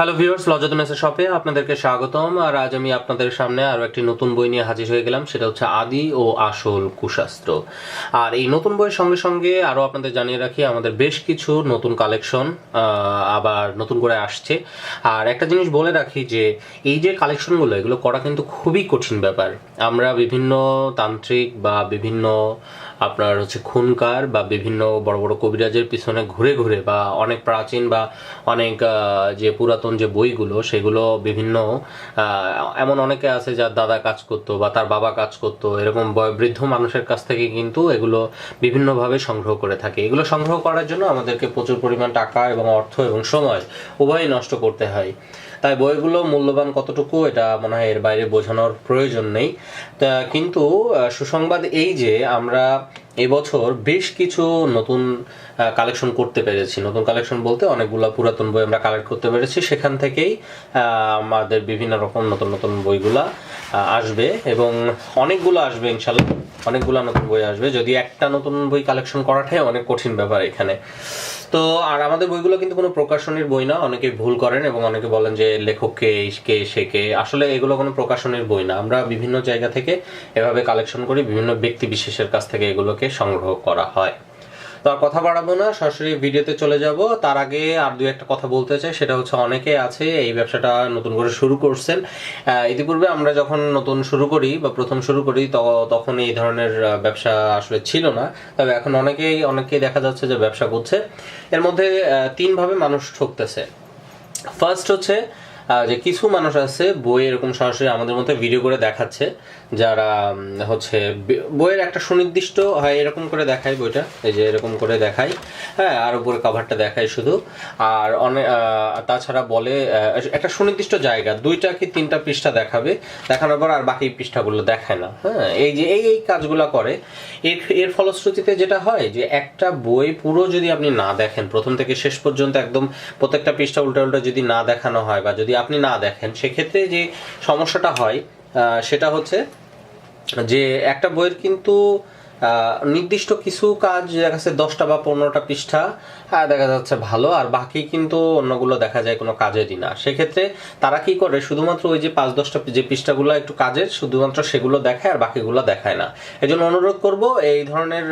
Hello viewers লজত মেসের শপে আপনাদেরকে স্বাগতম, আর আজ আমি আপনাদের সামনে আরও একটি নতুন বই নিয়ে হাজির হয়ে গেলাম, সেটা হচ্ছে আদি ও আসল কুশাস্ত্র। আর এই নতুন বইয়ের সঙ্গে সঙ্গে আরও আপনাদের জানিয়ে রাখি, আমাদের বেশ কিছু নতুন কালেকশন আবার নতুন করে আসছে। আর একটা জিনিস বলে রাখি যে, এই যে কালেকশনগুলো, এগুলো করা কিন্তু খুবই কঠিন ব্যাপার। আমরা বিভিন্ন তান্ত্রিক বা বিভিন্ন আপনার হচ্ছে খুনকার বা বিভিন্ন বড় বড় কবিরাজের পিছনে ঘুরে ঘুরে বা অনেক প্রাচীন বা অনেক যে পুরাতন যে বইগুলো, সেগুলো বিভিন্ন এমন অনেকে আছে যার দাদা কাজ করতো বা তার বাবা কাজ করতো, এরকম বৃদ্ধ মানুষের কাছ থেকে কিন্তু এগুলো বিভিন্নভাবে সংগ্রহ করে থাকে। এগুলো সংগ্রহ করার জন্য আমাদেরকে প্রচুর পরিমাণ টাকা এবং অর্থ এবং সময় উভয়ই নষ্ট করতে হয়। তাই বইগুলো মূল্যবান কতটুকু, এটা মনে হয় এর বাইরে বোঝানোর প্রয়োজন নেই। কিন্তু সুসংবাদ এই যে আমরা এবছর বেশ কিছু নতুন কালেকশন করতে পেরেছি। নতুন কালেকশন বলতে অনেকগুলো পুরাতন বই আমরা কালেক্ট করতে পেরেছি। সেখান থেকেই আমাদের বিভিন্ন রকম নতুন নতুন বইগুলা আসবে এবং অনেকগুলো আসবে ইনশাল্লাহ। অনেকগুলো নতুন বই আসবে। যদি একটা নতুন বই কালেকশন করাটাই অনেক কঠিন ব্যাপার এখানে। তো, আর আমাদের বইগুলো কিন্তু কোনো প্রকাশনীর বই না অনেকে ভুল করেন এবং অনেকে বলেন যে লেখককে, কে, সে কে, আসলে এগুলো কোনো প্রকাশনীর বই না। আমরা বিভিন্ন জায়গা থেকে এভাবে কালেকশন করি, বিভিন্ন ব্যক্তি বিশেষের কাছ থেকে এগুলোকে সংগ্রহ করা হয়। তো আর কথা বাড়াবো না, সরাসরি ভিডিওতে চলে যাব। তার আগে আর দুই একটা কথা বলতে চাই, সেটা হচ্ছে অনেকে আছে, এই ব্যবসাটা নতুন করে শুরু করছেন। ইতিপূর্বে আমরা যখন নতুন শুরু করি বা প্রথম শুরু করি তখন এই ধরনের ব্যবসা আসলে ছিল না। তবে এখন অনেকেই অনেকেই দেখা যাচ্ছে যে ব্যবসা করছে। এর মধ্যে তিনভাবে মানুষ ঠকতেছে। ফার্স্ট হচ্ছে যে কিছু মানুষ আছে, বই এরকম সরাসরি আমাদের মধ্যে ভিডিও করে দেখাচ্ছে। যারা হচ্ছে বইয়ের একটা সুনির্দিষ্ট, হয় এরকম করে দেখায় বইটা, এই যে এরকম করে দেখাই হ্যাঁ আর উপরে কভারটা দেখায় শুধু। আর অনেক তাছাড়া বলে একটা সুনির্দিষ্ট জায়গা, দুইটা কি তিনটা পৃষ্ঠা দেখাবে, দেখানোর পর আর বাকি পৃষ্ঠাগুলো দেখায় না হ্যাঁ। এই যে, এই এই কাজগুলো করে, এর এর ফলশ্রুতিতে যেটা হয় যে একটা বই পুরো যদি আপনি না দেখেন, প্রথম থেকে শেষ পর্যন্ত একদম প্রত্যেকটা পৃষ্ঠা উল্টা উল্টা যদি না দেখানো হয় বা যদি আপনি না দেখেন, সেক্ষেত্রে যে সমস্যাটা হয় সেটা হচ্ছে যে একটা বইয়ের কিন্তু নির্দিষ্ট কিছু কাজ দেখা যাচ্ছে দশটা বা পনেরোটা পৃষ্ঠা দেখা যাচ্ছে ভালো, আর বাকি কিন্তু অন্যগুলো দেখা যায় কোনো কাজেরই না। সেক্ষেত্রে তারা কি করে? শুধুমাত্র ওই যে পাঁচ দশটা যে পৃষ্ঠাগুলো একটু কাজের, শুধুমাত্র সেগুলো দেখায় আর বাকিগুলো দেখায় না। এই জন্য অনুরোধ করব, এই ধরনের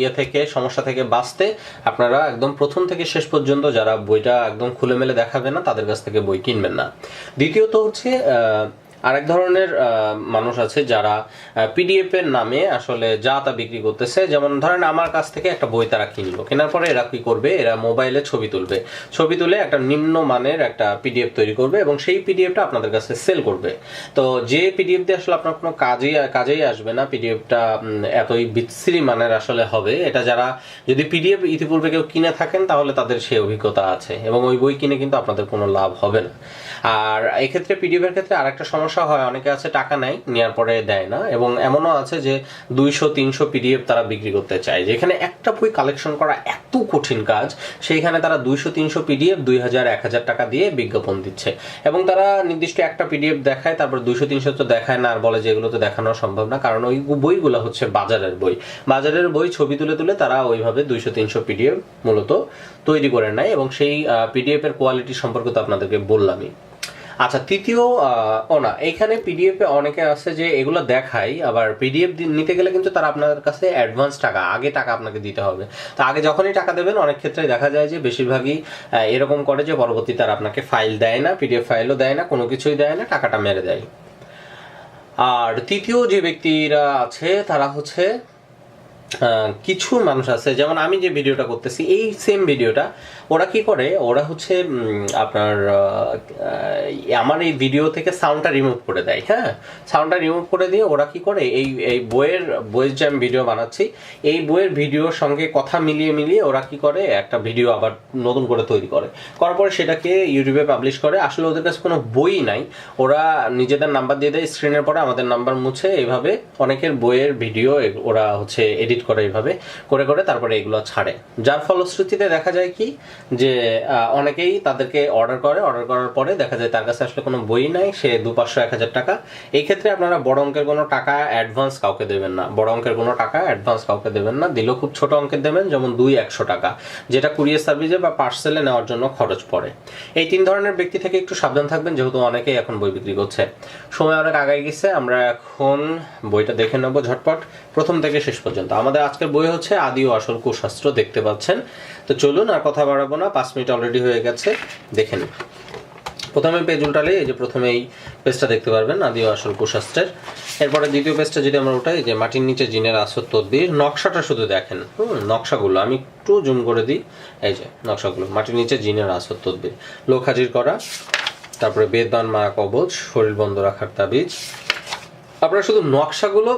ইয়ে থেকে, সমস্যা থেকে বাঁচতে আপনারা একদম প্রথম থেকে শেষ পর্যন্ত যারা বইটা একদম খুলে মেলে দেখাবে না, তাদের কাছ থেকে বই কিনবেন না। দ্বিতীয়ত হচ্ছে আরেক ধরনের মানুষ আছে যারা পিডিএফ এর নামে আসলে যা তা বিক্রি করতেছে। যেমন ধরেন আমার কাছ থেকে একটা বই তারা কিনলো। কেনার পরে এরা কি করবে? এরা মোবাইলে ছবি তুলবে। ছবি তুলে একটা নিম্ন মানের একটা পিডিএফ তৈরি করবে এবং সেই পিডিএফটা আপনাদের কাছে সেল করবে। তো যে পিডিএফ দিয়ে আসলে আপনার কোনো কাজেই কাজেই আসবে না পিডিএফটা এতই বিচ্ছিরি মানের আসলে হবে। এটা যারা যদি পিডিএফ ইতিপূর্বে কেউ কিনে থাকেন, তাহলে তাদের সেই অভিজ্ঞতা আছে। এবং ওই বই কিনে কিন্তু আপনাদের কোনো লাভ হবে না। আর এক্ষেত্রে পিডিএফ এর ক্ষেত্রে আরেকটা সমস্যা হয়, অনেকে আছে টাকা নেয় নেওয়ার পরে দেয় না, এবং এমনও আছে যে দুইশো, তিনশো পিডিএফ তারা বিক্রি করতে চায়, যেখানে একটা বই কালেকশন করা এত কঠিন কাজ, সেইখানে তারা দুইশো, তিনশো পিডিএফ দুই হাজার, এক হাজার টাকা দিয়ে বিজ্ঞাপন দিচ্ছে। এবং তারা নির্দিষ্ট একটা পিডিএফ দেখায়, তারপর দুইশো, তিনশো তো দেখায় না, আর বলে যে এগুলো তো দেখানো সম্ভব না, কারণ ওই বইগুলো হচ্ছে বাজারের বই। বাজারের বই ছবি তুলে তুলে তারা ওইভাবে দুইশো, তিনশো পিডিএফ মূলত তৈরি করে নেয়, এবং সেই পিডিএফ এর কোয়ালিটি সম্পর্কে তো আপনাদেরকে বললামই। আচ্ছা তৃতীয় ও না, এইখানে পিডিএফ অনেকে আছে যে এগুলো দেখাই আবার পিডিএফ নিতে গেলে কিন্তু তারা আপনাদের কাছে অ্যাডভান্স টাকা, আগে টাকা আপনাকে দিতে হবে। তো আগে যখনই টাকা দেবেন, অনেক ক্ষেত্রে দেখা যায় যে বেশিরভাগই এরকম করে যে পরবর্তী আর আপনাকে ফাইল দেয় না পিডিএফ ফাইলও দেয় না, কোনো কিছুই দেয় না, টাকাটা মেরে দেয়। আর তৃতীয় যে ব্যক্তিরা আছে, তারা হচ্ছে কিছু মানুষ আছে, যেমন আমি যে ভিডিওটা করতেছি, এই সেম ভিডিওটা, ওরা কি করে, ওরা হচ্ছে আপনার আমার এই ভিডিও থেকে সাউন্ডটা রিমুভ করে দেয় হ্যাঁ? সাউন্ডটা রিমুভ করে দিয়ে ওরা কি করে, এই এই বইয়ের বইয়ের যে আমি ভিডিও বানাচ্ছি, এই বইয়ের ভিডিওর সঙ্গে কথা মিলিয়ে মিলিয়ে ওরা কি করে, একটা ভিডিও আবার নতুন করে তৈরি করে। করার পরে সেটাকে ইউটিউবে পাবলিশ করে, আসলে ওদের কাছে কোনো বই নাই, ওরা নিজেদের নাম্বার দিয়ে দেয় স্ক্রিনের পরে আমাদের নাম্বার মুছে এইভাবে অনেকের বইয়ের ভিডিও ওরা হচ্ছে এডিট এডিট করে এইভাবে করে করে তারপরে এগুলো ছাড়ে। যার ফলশ্রুতিতে দেখা যায় কি যে অনেকেই তাদেরকে অর্ডার করে অর্ডার করার পরে দেখা যায় তার কাছে আসলে কোনো বই নাই, সে দু পাঁচশো এক হাজার টাকা। এই ক্ষেত্রে আপনারা বড় অঙ্কের কোনো টাকা অ্যাডভান্স কাউকে দেবেন না। বড় অঙ্কের কোনো টাকা অ্যাডভান্স কাউকে দেবেন না। দিলেও খুব ছোট অঙ্কের দেবেন, যেমন দুই, একশো টাকা, যেটা কুরিয়ার সার্ভিসে বা পার্সেলে নেওয়ার জন্য খরচ পড়ে। এই তিন ধরনের ব্যক্তি থেকে একটু সাবধান থাকবেন, যেহেতু অনেকেই এখন বই বিক্রি করছে। সময় অনেক আগায় গেছে, আমরা এখন বইটা দেখে নেব ঝটপট। প্রথম থেকে শেষ পর্যন্ত। আমাদের আজকের বই হচ্ছে আদি ও আসল কুশাস্ত্র, দেখতে পাচ্ছেন। তো চলুন আর কথা বাড়াবো না, পাঁচ মিনিট অলরেডি হয়ে গেছে, দেখে নিন প্রথমে পেজ উল্টালে, এই যে প্রথমে এই পেজটা দেখতে পারবেন, আদি ও আসল কুশাস্ত্রের। এরপরে দ্বিতীয় পেজটা যদি আমরা উঠাই যে মাটির নিচে জিনের আসর তদ্বির, নকশাটা শুধু দেখেন। হুম, নকশাগুলো, আমি একটু জুম করে দিই। এই যে, নকশাগুলো, মাটির নিচে জিনের আসর তদ্বির। লোক হাজির করা, তারপরে বেদবান মা কবচ, শরীর বন্ধ রাখার তাবিজ। আপনারা শুধু নকশাগুলো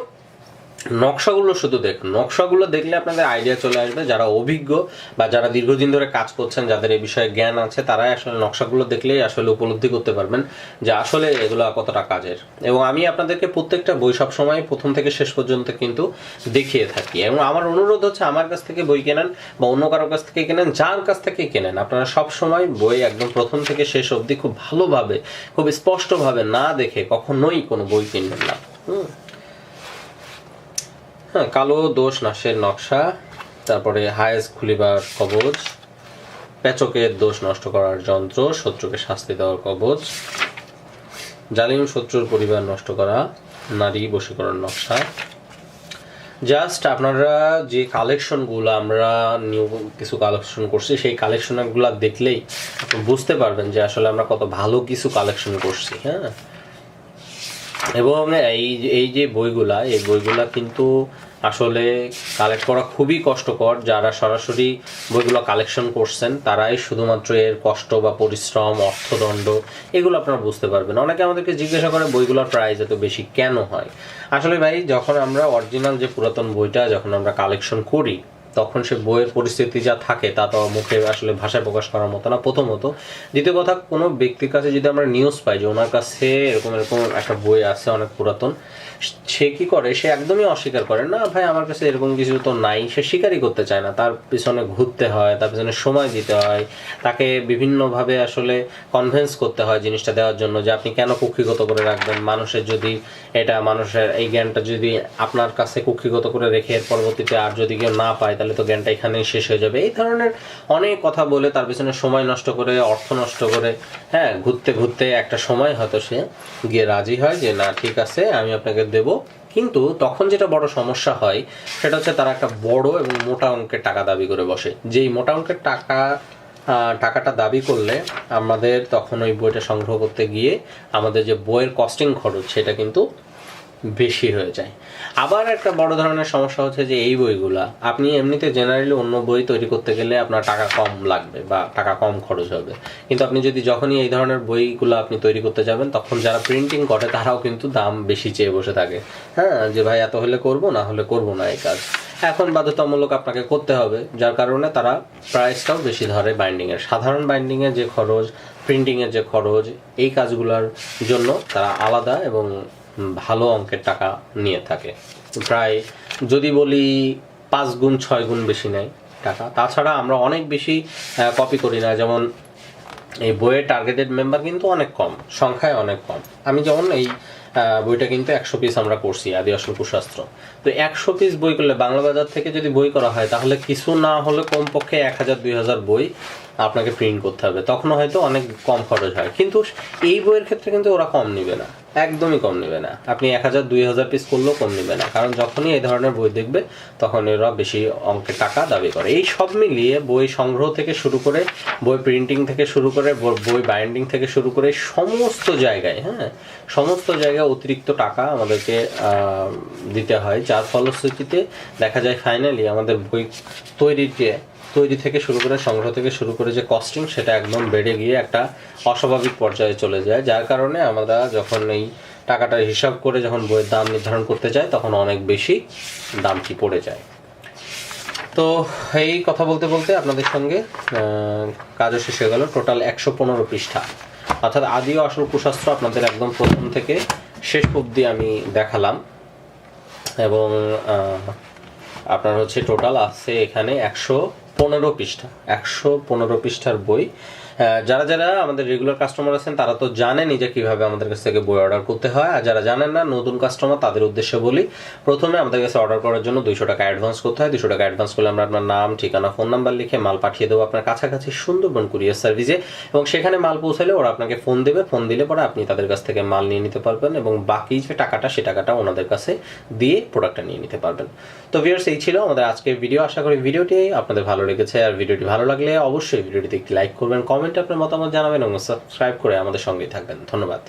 নকশাগুলো শুধু দেখুন নকশাগুলো দেখলে আপনাদের আইডিয়া চলে আসবে। যারা অভিজ্ঞ বা যারা দীর্ঘদিন ধরে কাজ করছেন, যাদের এই বিষয়ে জ্ঞান আছে, তারাই আসলে নকশাগুলো দেখলেই আসলে উপলব্ধি করতে পারবেন যে আসলে এগুলো কতটা কাজের। এবং আমি আপনাদেরকে প্রত্যেকটা বই সব সময় প্রথম থেকে শেষ পর্যন্ত কিন্তু দেখিয়ে থাকি। এবং আমার অনুরোধ হচ্ছে, আমার কাছ থেকে বই কেনেন বা অন্য কারোর কাছ থেকে কেনেন, যার কাছ থেকে কেনেন, আপনারা সব সময় বই একদম প্রথম থেকে শেষ অবধি খুব ভালোভাবে, খুব স্পষ্টভাবে না দেখে কখনোই কোনো বই কিনবেন না। হুম। কালো দোষ, নাশের নকশা, তারপরে হায়েস খুলিবার কবচ পেচকের দোষ নষ্ট করার যন্ত্র, শত্রুকে শাস্তি দেওয়ার কবচ, জালিম শত্রুর পরিবার নষ্ট করা, নারী বশীকরণ নকশা। জাস্ট আপনারা যে কালেকশনগুলো আমরা নিউ কিছু কালেকশন করছি, সেই কালেকশনগুলো দেখলেই বুঝতে পারবেন যে আসলে আমরা কত ভালো কিছু কালেকশন করছি হ্যাঁ? এবং এই এই যে বইগুলা, এই বইগুলা কিন্তু আসলে কালেক্ট করা খুবই কষ্টকর। যারা সরাসরি বইগুলো কালেকশন করছেন, তারাই শুধুমাত্র এর কষ্ট বা পরিশ্রম, অর্থদণ্ড, এগুলো আপনারা বুঝতে পারবেন। অনেকে আমাদেরকে জিজ্ঞাসা করে বইগুলোর প্রাইস এত বেশি কেন হয়? আসলে ভাই, যখন আমরা অরিজিনাল যে পুরাতন বইটা যখন আমরা কালেকশন করি তখন সে বইয়ের পরিস্থিতি যা থাকে তা তো মুখে আসলে ভাষায় প্রকাশ করার মতো না, প্রথমত। দ্বিতীয় কথা, কোনো ব্যক্তির কাছে যদি আমরা নিউজ পাই যে ওনার কাছে এরকম এরকম একটা বই আছে অনেক পুরাতন, সে কি করে? সে একদমই অস্বীকার করে, না ভাই, আমার কাছে এরকম কিছু তো নাই। সে স্বীকারই করতে চায় না। তার পিছনে ঘুরতে হয়, তার পিছনে সময় দিতে হয়, তাকে বিভিন্নভাবে আসলে কনভেন্স করতে হয় জিনিসটা দেওয়ার জন্য যে আপনি কেন কুক্ষিগত করে রাখবেন? মানুষের যদি এটা, মানুষের এই জ্ঞানটা যদি আপনার কাছে কুক্ষিগত করে রেখে এর পরবর্তীতে আর যদি কেউ না পায়, তাহলে তো জ্ঞানটা এখানেই শেষ হয়ে যাবে। এই ধরনের অনেক কথা বলে তার পিছনে সময় নষ্ট করে, অর্থ নষ্ট করে হ্যাঁ ঘুরতে ঘুরতে একটা সময় হয়তো সে গিয়ে রাজি হয় যে, না, ঠিক আছে, আমি আপনাকে দেব। কিন্তু তখন যেটা বড় সমস্যা হয়, সেটা হচ্ছে তারা একটা বড় এবং মোটা অঙ্কের টাকা দাবি করে বসে। যেই মোটা অঙ্কের টাকা টাকাটা দাবি করলে আমাদের তখন ওই বইটা সংগ্রহ করতে গিয়ে আমাদের যে বইয়ের কস্টিং খরচ, সেটা কিন্তু বেশি হয়ে যায়। আবার একটা বড় ধরনের সমস্যা হচ্ছে যে এই বইগুলা, আপনি এমনিতে জেনারেলি অন্য বই তৈরি করতে গেলে আপনার টাকা কম লাগবে বা টাকা কম খরচ হবে। কিন্তু আপনি যদি যখনই এই ধরনের বইগুলো আপনি তৈরি করতে যাবেন, তখন যারা প্রিন্টিং করে, তারাও কিন্তু দাম বেশি চেয়ে বসে থাকে। হ্যাঁ যে ভাই এত হলে করব, না হলে করব না এই কাজ। এখন বাধ্যতামূলক আপনাকে করতে হবে, যার কারণে তারা প্রাইসটাও বেশি ধরে বাইন্ডিংয়ের সাধারণ বাইন্ডিংয়ের যে খরচ প্রিন্টিংয়ের যে খরচ, এই কাজগুলোর জন্য তারা আলাদা এবং ভালো অঙ্কের টাকা নিয়ে থাকে। প্রায় যদি বলি পাঁচ গুণ, ছয় গুণ বেশি নেয় টাকা। তাছাড়া আমরা অনেক বেশি কপি করি না। যেমন এই বইয়ের টার্গেটেড মেম্বার কিন্তু অনেক কম, সংখ্যায় অনেক কম। আমি যেমন এই বইটা কিন্তু একশো পিস আমরা করছি আদি আসল কুশাস্ত্র। তো একশো পিস বই করলে বাংলা বাজার থেকে যদি বই করা হয়, তাহলে কিছু না হলে কমপক্ষে এক হাজার, দুই হাজার বই আপনাকে প্রিন্ট করতে হবে। তখন হয়তো অনেক কম খরচ হয়। কিন্তু এই বইয়ের ক্ষেত্রে কিন্তু ওরা কম নেবে না। একদমই কম নেবে না। আপনি এক হাজার, দুই হাজার পিস করলেও কম নেবে না। কারণ যখনই এই ধরনের বই দেখবে, তখন এরা বেশি অঙ্কের টাকা দাবি করে। এই সব মিলিয়ে বই সংগ্রহ থেকে শুরু করে, বই প্রিন্টিং থেকে শুরু করে, বই বাইন্ডিং থেকে শুরু করে সমস্ত জায়গায় হ্যাঁ সমস্ত জায়গায় অতিরিক্ত টাকা আমাদেরকে দিতে হয়। যার ফলশ্রুতিতে দেখা যায় ফাইনালি আমাদের বই তৈরির যে তৈরি থেকে শুরু করে, সংগ্রহ থেকে শুরু করে যে কস্টিং সেটা একদম বেড়ে গিয়ে একটা অস্বাভাবিক পর্যায়ে চলে যায়। যার কারণে আমরা যখন এই টাকাটা হিসাব করে যখন বইয়ের দাম নির্ধারণ করতে চাই তখন অনেক বেশি দামটি পড়ে যায়। তো এই কথা বলতে বলতে আপনাদের সঙ্গে কাজও শেষ হয়ে গেল। টোটাল একশো পনেরো পৃষ্ঠা। অর্থাৎ আদি ও আসল কুশাস্ত্র আপনাদের একদম প্রথম থেকে শেষ অবধি আমি দেখালাম। এবং আপনার হচ্ছে টোটাল আছে এখানে একশো পনেরো পৃষ্ঠা একশো পনেরো পৃষ্ঠার বই। যারা যারা আমাদের রেগুলার কাস্টমার আছেন, তারা তো জানেনই যে কীভাবে আমাদের কাছ থেকে বই অর্ডার করতে হয়। আর যারা জানেন না, নতুন কাস্টমার তাদের উদ্দেশ্যে বলি, প্রথমে আমাদের কাছে অর্ডার করার জন্য দুইশো টাকা অ্যাডভান্স করতে হয়। দুশো টাকা অ্যাডভান্স করলে আমরা আপনার নাম, ঠিকানা ফোন নাম্বার লিখে মাল পাঠিয়ে দেবো আপনার কাছাকাছি সুন্দরবন কুরিয়ার সার্ভিসে এবং সেখানে মাল পৌঁছালে ওরা আপনাকে ফোন দেবে। ফোন দিলে পরে আপনি তাদের কাছ থেকে মাল নিয়ে নিতে পারবেন এবং বাকি যে টাকাটা, সে টাকাটা ওনাদের কাছে দিয়ে প্রোডাক্টটা নিয়ে নিতে পারবেন। তো ভিউয়ার্স এই ছিল আমাদের আজকের ভিডিও আশা করি ভিডিওটি আপনাদের ভালো লেগেছে। আর ভিডিওটি ভালো লাগলে অবশ্যই ভিডিওটিতে একটি লাইক করবেন কমেন্টে আপনার মতামত জানাবেন এবং সাবস্ক্রাইব করে আমাদের সঙ্গেই থাকবেন। ধন্যবাদ।